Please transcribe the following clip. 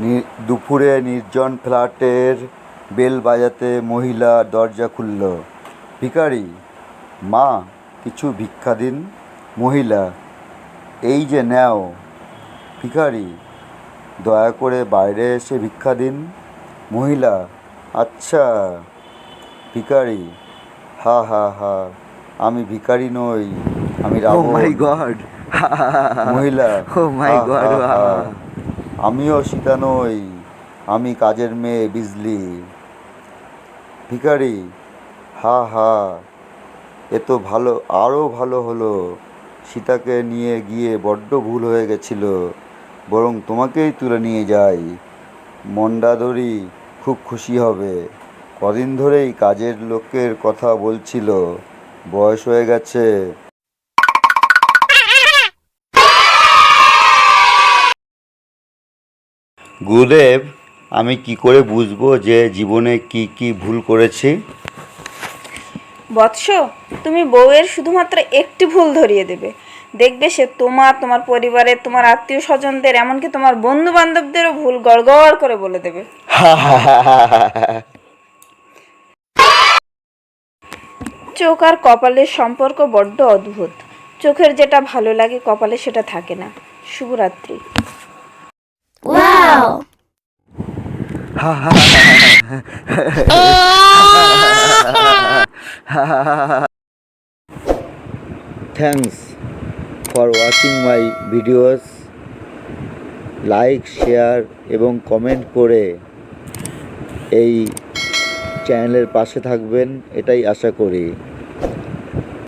নি- দুপুরে নির্জন ফ্ল্যাটের বেল বাজাতে মহিলা দরজা খুলল ভিখারি মা কিছু ভিক্ষা দিন মহিলা এই যে নেও ভিখারি দয়া করে বাইরে এসে ভিক্ষা দিন মহিলা আচ্ছা ভিখারি হা হা হা আমি ভিখারি নই আমি রাবণ my god. মহিলা হা, হা, হা। আমিও সীতা নই আমি কাজের মেয়ে বিজলি। ভিখারি, হা হা, এ তো ভালো আরও ভালো হলো। সীতাকে নিয়ে গিয়ে বড্ড ভুল হয়ে গেছিল, বরং তোমাকেই তুলে নিয়ে যাই। মন্ডাদরি খুব খুশি হবে। কদিন ধরেই কাজের লোকের কথা বলছিল, বয়স হয়ে গেছে গুরুদেব, আমি কি করে বুঝব যে জীবনে কি কি ভুল করেছি? বৎস, তুমি বউয়ের শুধুমাত্র একটি ভুল ধরিয়ে দেবে। দেখবে সে তোমার তোমার পরিবারের, তোমার আত্মীয় স্বজনদের এমনকি তোমার বন্ধু বান্ধবদেরও ভুল গড়গড় করে বলে দেবে। চোখ আর কপালের সম্পর্ক বড্ড অদ্ভুত। চোখের যেটা ভালো লাগে, কপালে সেটা থাকে না। শুভরাত্রি। Thanks for watching my videos like share এবং কমেন্ট করে এই চ্যানেলের পাশে থাকবেন, এটাই আশা করি।